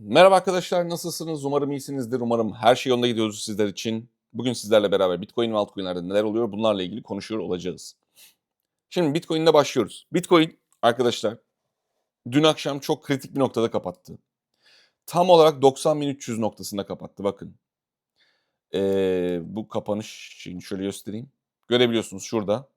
Merhaba arkadaşlar nasılsınız? Umarım iyisinizdir. Umarım her şey yolunda gidiyoruz sizler için. Bugün sizlerle beraber Bitcoin ve altcoin'lerde neler oluyor bunlarla ilgili konuşuyor olacağız. Şimdi Bitcoin'le başlıyoruz. Bitcoin arkadaşlar dün akşam çok kritik bir noktada kapattı. Tam olarak 90.300 noktasında kapattı bakın. Ee, bu kapanış şeyini şöyle göstereyim. Görebiliyorsunuz şurada.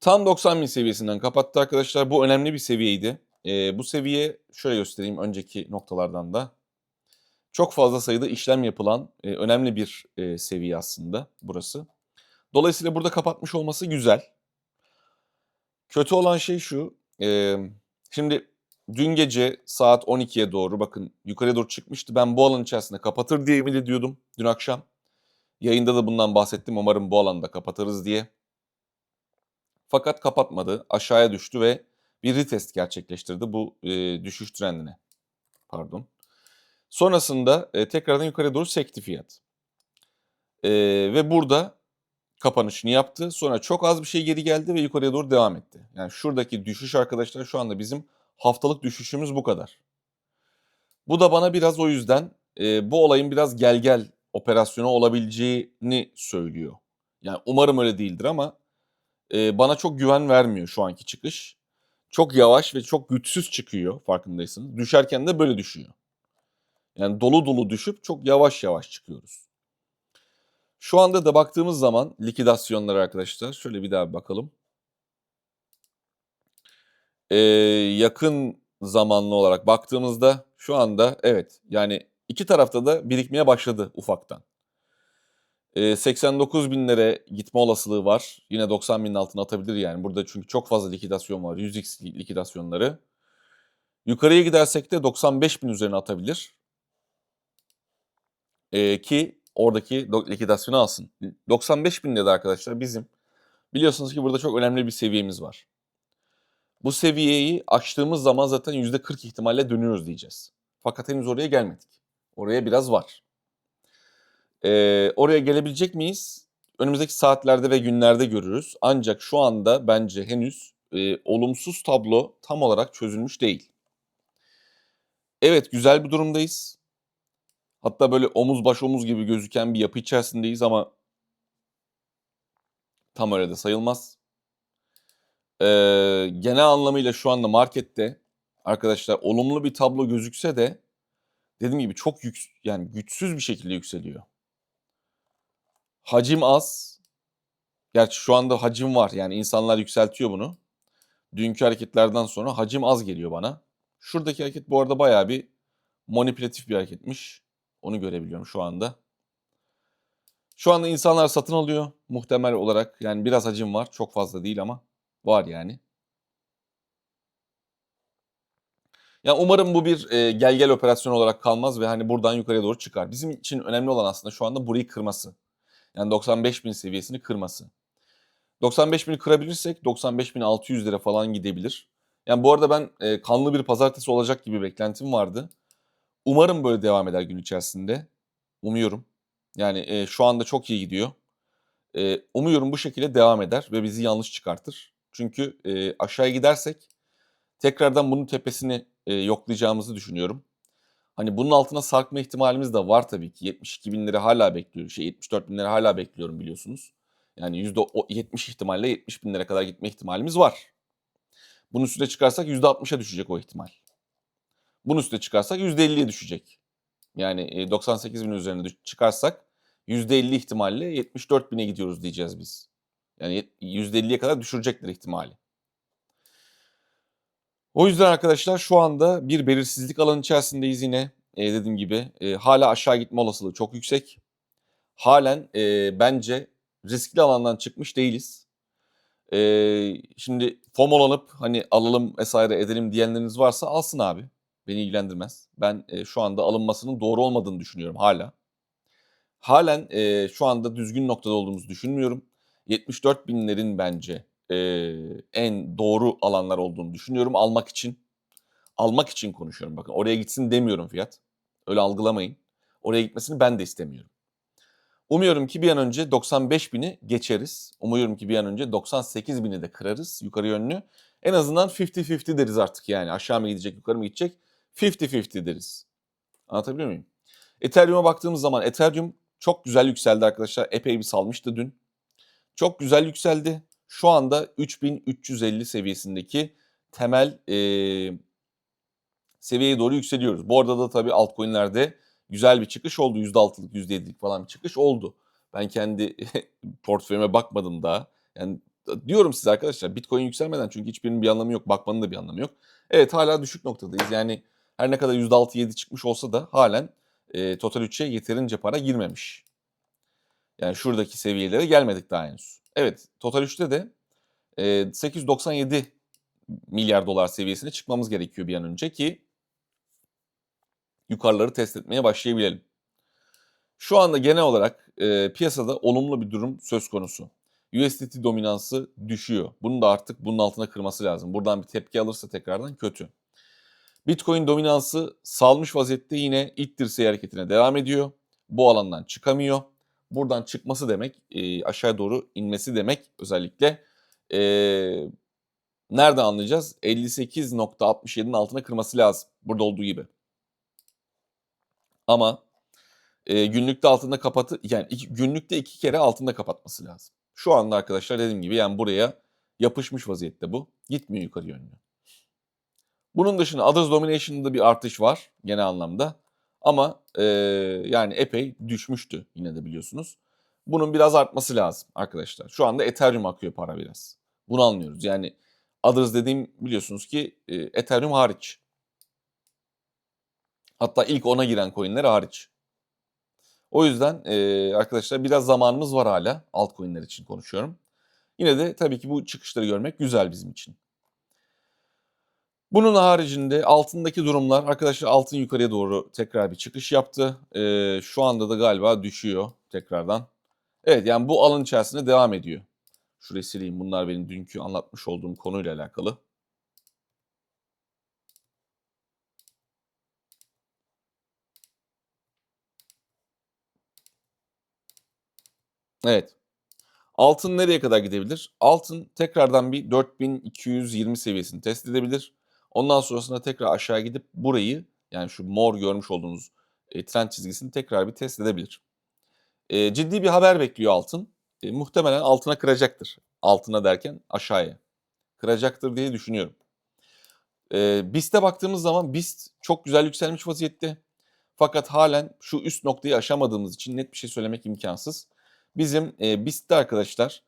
Tam 90.000 seviyesinden kapattı arkadaşlar. Bu önemli bir seviyeydi. Ee, bu seviye şöyle göstereyim önceki noktalardan da. Çok fazla sayıda işlem yapılan e, önemli bir e, seviye aslında burası. Dolayısıyla burada kapatmış olması güzel. Kötü olan şey şu. e, şimdi dün gece saat 12'ye doğru bakın yukarıya doğru çıkmıştı. Ben bu alan içerisinde kapatır diye ümit ediyordum dün akşam. Yayında da bundan bahsettim. Umarım bu alanda kapatırız diye. Fakat kapatmadı. Aşağıya düştü ve bir retest gerçekleştirdi bu e, düşüş trendine. Pardon. Sonrasında e, tekrardan yukarı doğru sekti fiyat. E, ve burada kapanışını yaptı. Sonra çok az bir şey geri geldi ve yukarıya doğru devam etti. Yani şuradaki düşüş arkadaşlar şu anda bizim haftalık düşüşümüz bu kadar. Bu da bana biraz o yüzden e, bu olayın biraz gel gel operasyonu olabileceğini söylüyor. Yani umarım öyle değildir ama e, bana çok güven vermiyor şu anki çıkış. Çok yavaş ve çok güçsüz çıkıyor farkındaysanız. Düşerken de böyle düşüyor. Yani dolu dolu düşüp çok yavaş yavaş çıkıyoruz. Şu anda da baktığımız zaman likidasyonlar arkadaşlar şöyle bir daha bir bakalım. Ee, yakın zamanlı olarak baktığımızda şu anda evet yani iki tarafta da birikmeye başladı ufaktan. Ee, 89 binlere gitme olasılığı var. Yine 90 binin altına atabilir yani. Burada çünkü çok fazla likidasyon var. 100x likidasyonları. Yukarıya gidersek de 95 bin üzerine atabilir. Ee, ki oradaki likidasyonu alsın. 95 bin de arkadaşlar bizim biliyorsunuz ki burada çok önemli bir seviyemiz var. Bu seviyeyi aştığımız zaman zaten %40 ihtimalle dönüyoruz diyeceğiz. Fakat henüz oraya gelmedik. Oraya biraz var. Ee, oraya gelebilecek miyiz? Önümüzdeki saatlerde ve günlerde görürüz. Ancak şu anda bence henüz e, olumsuz tablo tam olarak çözülmüş değil. Evet güzel bir durumdayız. Hatta böyle omuz baş omuz gibi gözüken bir yapı içerisindeyiz ama tam öyle de sayılmaz. Ee, genel anlamıyla şu anda markette arkadaşlar olumlu bir tablo gözükse de dediğim gibi çok yük, yani güçsüz bir şekilde yükseliyor. Hacim az. Gerçi şu anda hacim var. Yani insanlar yükseltiyor bunu. Dünkü hareketlerden sonra hacim az geliyor bana. Şuradaki hareket bu arada bayağı bir manipülatif bir hareketmiş. Onu görebiliyorum şu anda. Şu anda insanlar satın alıyor muhtemel olarak. Yani biraz hacim var. Çok fazla değil ama var yani. Ya umarım bu bir e, gel gel operasyonu olarak kalmaz ve hani buradan yukarıya doğru çıkar. Bizim için önemli olan aslında şu anda burayı kırması. Yani 95 bin seviyesini kırması. 95 bini kırabilirsek 95.600 lira falan gidebilir. Yani bu arada ben e, kanlı bir pazartesi olacak gibi beklentim vardı. Umarım böyle devam eder gün içerisinde. Umuyorum. Yani e, şu anda çok iyi gidiyor. E, umuyorum bu şekilde devam eder ve bizi yanlış çıkartır. Çünkü e, aşağıya gidersek tekrardan bunun tepesini e, yoklayacağımızı düşünüyorum. Hani bunun altına sarkma ihtimalimiz de var tabii ki. 72 bin lira hala bekliyorum. Şey 74 bin lira hala bekliyorum biliyorsunuz. Yani %70 ihtimalle 70 bin lira kadar gitme ihtimalimiz var. Bunun üstüne çıkarsak %60'a düşecek o ihtimal. Bunun üstüne çıkarsak %50'ye düşecek. Yani e, 98 bin üzerine çıkarsak %50 ihtimalle 74 bine gidiyoruz diyeceğiz biz. Yani yet- %50'ye kadar düşürecekler ihtimali. O yüzden arkadaşlar şu anda bir belirsizlik alanı içerisindeyiz yine. E, dediğim gibi e, hala aşağı gitme olasılığı çok yüksek. Halen e, bence riskli alandan çıkmış değiliz. E, şimdi FOMO'lanıp hani alalım vesaire edelim diyenleriniz varsa alsın abi. Beni ilgilendirmez. Ben e, şu anda alınmasının doğru olmadığını düşünüyorum hala. Halen e, şu anda düzgün noktada olduğumuzu düşünmüyorum. 74 binlerin bence e, en doğru alanlar olduğunu düşünüyorum almak için. Almak için konuşuyorum bakın. Oraya gitsin demiyorum fiyat. Öyle algılamayın. Oraya gitmesini ben de istemiyorum. Umuyorum ki bir an önce 95 bini geçeriz. Umuyorum ki bir an önce 98 bini de kırarız yukarı yönlü. En azından 50-50 deriz artık yani. Aşağı mı gidecek, yukarı mı gidecek? 50-50 deriz. Anlatabiliyor muyum? Ethereum'a baktığımız zaman Ethereum çok güzel yükseldi arkadaşlar. Epey bir salmıştı dün. Çok güzel yükseldi. Şu anda 3350 seviyesindeki temel e, seviyeye doğru yükseliyoruz. Bu arada da tabii altcoin'lerde güzel bir çıkış oldu. %6'lık, %7'lik falan bir çıkış oldu. Ben kendi portföyüme bakmadım daha. Yani diyorum size arkadaşlar Bitcoin yükselmeden çünkü hiçbirinin bir anlamı yok. Bakmanın da bir anlamı yok. Evet hala düşük noktadayız. Yani her ne kadar %6-7 çıkmış olsa da halen e, Total 3'e yeterince para girmemiş. Yani şuradaki seviyelere gelmedik daha henüz. Evet Total 3'te de e, 897 milyar dolar seviyesine çıkmamız gerekiyor bir an önce ki yukarıları test etmeye başlayabilelim. Şu anda genel olarak e, piyasada olumlu bir durum söz konusu. USDT dominansı düşüyor. Bunu da artık bunun altına kırması lazım. Buradan bir tepki alırsa tekrardan kötü. Bitcoin dominansı salmış vaziyette yine ilk dirseği hareketine devam ediyor. Bu alandan çıkamıyor. Buradan çıkması demek e, aşağı doğru inmesi demek özellikle e, nerede anlayacağız? 58.67'nin altına kırması lazım. Burada olduğu gibi. Ama e, günlükte altında kapatı yani iki, günlükte iki kere altında kapatması lazım. Şu anda arkadaşlar dediğim gibi yani buraya yapışmış vaziyette bu. Gitmiyor yukarı yönlü. Bunun dışında Others Domination'da bir artış var genel anlamda. Ama e, yani epey düşmüştü yine de biliyorsunuz. Bunun biraz artması lazım arkadaşlar. Şu anda Ethereum akıyor para biraz. Bunu anlıyoruz. Yani Others dediğim biliyorsunuz ki e, Ethereum hariç. Hatta ilk ona giren coinler hariç. O yüzden e, arkadaşlar biraz zamanımız var hala altcoin'ler için konuşuyorum. Yine de tabii ki bu çıkışları görmek güzel bizim için. Bunun haricinde altındaki durumlar arkadaşlar altın yukarıya doğru tekrar bir çıkış yaptı. E, şu anda da galiba düşüyor tekrardan. Evet yani bu alan içerisinde devam ediyor. Şurayı sileyim bunlar benim dünkü anlatmış olduğum konuyla alakalı. Evet. Altın nereye kadar gidebilir? Altın tekrardan bir 4220 seviyesini test edebilir. Ondan sonrasında tekrar aşağı gidip burayı yani şu mor görmüş olduğunuz e, trend çizgisini tekrar bir test edebilir. E, ciddi bir haber bekliyor altın. E, muhtemelen altına kıracaktır. Altına derken aşağıya. Kıracaktır diye düşünüyorum. E, BIST'e baktığımız zaman BIST çok güzel yükselmiş vaziyette. Fakat halen şu üst noktayı aşamadığımız için net bir şey söylemek imkansız. Bizim e, BIST'te arkadaşlar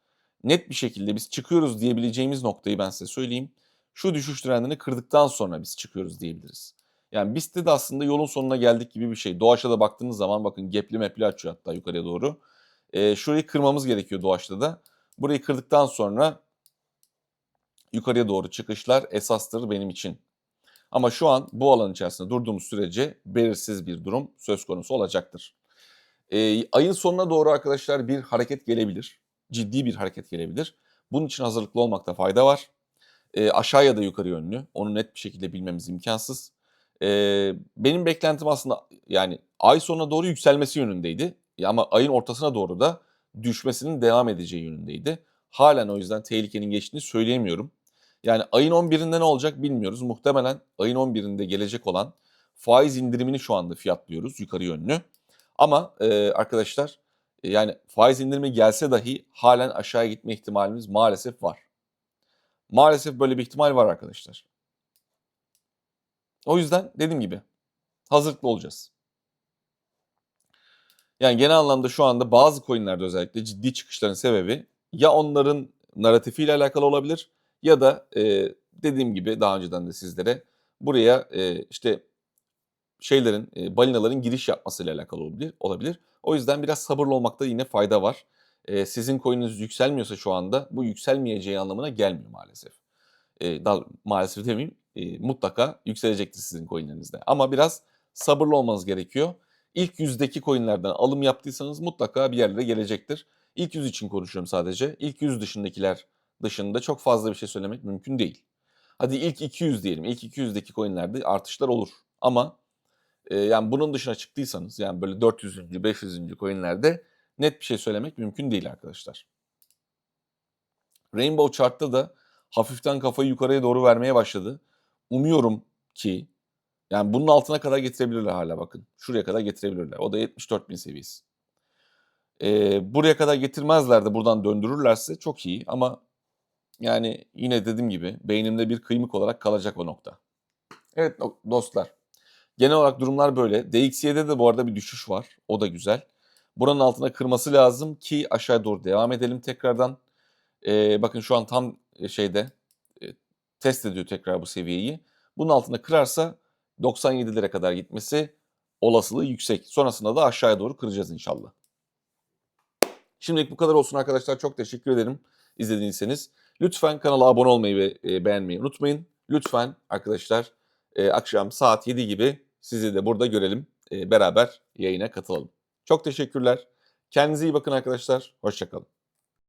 net bir şekilde biz çıkıyoruz diyebileceğimiz noktayı ben size söyleyeyim. Şu düşüş trendini kırdıktan sonra biz çıkıyoruz diyebiliriz. Yani BIST'te de aslında yolun sonuna geldik gibi bir şey. Doğaçta da baktığınız zaman bakın gepli mepli açıyor hatta yukarıya doğru. E, şurayı kırmamız gerekiyor Doğaçta da. Burayı kırdıktan sonra yukarıya doğru çıkışlar esastır benim için. Ama şu an bu alan içerisinde durduğumuz sürece belirsiz bir durum söz konusu olacaktır. E, ayın sonuna doğru arkadaşlar bir hareket gelebilir. Ciddi bir hareket gelebilir. Bunun için hazırlıklı olmakta fayda var. E, aşağıya da yukarı yönlü. Onu net bir şekilde bilmemiz imkansız. E, benim beklentim aslında yani ay sonuna doğru yükselmesi yönündeydi. Ama ayın ortasına doğru da düşmesinin devam edeceği yönündeydi. Halen o yüzden tehlikenin geçtiğini söyleyemiyorum. Yani ayın 11'inde ne olacak bilmiyoruz. Muhtemelen ayın 11'inde gelecek olan faiz indirimini şu anda fiyatlıyoruz yukarı yönlü. Ama e, arkadaşlar yani faiz indirimi gelse dahi halen aşağıya gitme ihtimalimiz maalesef var. Maalesef böyle bir ihtimal var arkadaşlar. O yüzden dediğim gibi hazırlıklı olacağız. Yani genel anlamda şu anda bazı coinlerde özellikle ciddi çıkışların sebebi ya onların narratifiyle alakalı olabilir ya da e, dediğim gibi daha önceden de sizlere buraya e, işte şeylerin, e, balinaların giriş yapmasıyla alakalı olabilir. olabilir. O yüzden biraz sabırlı olmakta yine fayda var. E, sizin coin'iniz yükselmiyorsa şu anda bu yükselmeyeceği anlamına gelmiyor maalesef. E, daha maalesef demeyeyim e, mutlaka yükselecektir sizin coin'lerinizde. Ama biraz sabırlı olmanız gerekiyor. İlk yüzdeki coin'lerden alım yaptıysanız mutlaka bir yerlere gelecektir. İlk yüz için konuşuyorum sadece. İlk yüz dışındakiler dışında çok fazla bir şey söylemek mümkün değil. Hadi ilk 200 diyelim. İlk 200'deki coin'lerde artışlar olur. Ama e, yani bunun dışına çıktıysanız yani böyle 400. 500. coin'lerde net bir şey söylemek mümkün değil arkadaşlar. Rainbow Chart'ta da hafiften kafayı yukarıya doğru vermeye başladı. Umuyorum ki yani bunun altına kadar getirebilirler hala bakın. Şuraya kadar getirebilirler. O da 74.000 seviyesi. Ee, buraya kadar getirmezler de buradan döndürürlerse çok iyi ama yani yine dediğim gibi beynimde bir kıymık olarak kalacak o nokta. Evet dostlar. Genel olarak durumlar böyle. DXY'de de bu arada bir düşüş var. O da güzel. Buranın altına kırması lazım ki aşağı doğru devam edelim tekrardan. Ee, bakın şu an tam e, şeyde e, test ediyor tekrar bu seviyeyi. Bunun altına kırarsa 97'lere kadar gitmesi olasılığı yüksek. Sonrasında da aşağıya doğru kıracağız inşallah. Şimdilik bu kadar olsun arkadaşlar. Çok teşekkür ederim izlediyseniz. Lütfen kanala abone olmayı ve e, beğenmeyi unutmayın. Lütfen arkadaşlar e, akşam saat 7 gibi sizi de burada görelim. Beraber yayına katılalım. Çok teşekkürler. Kendinize iyi bakın arkadaşlar. Hoşçakalın.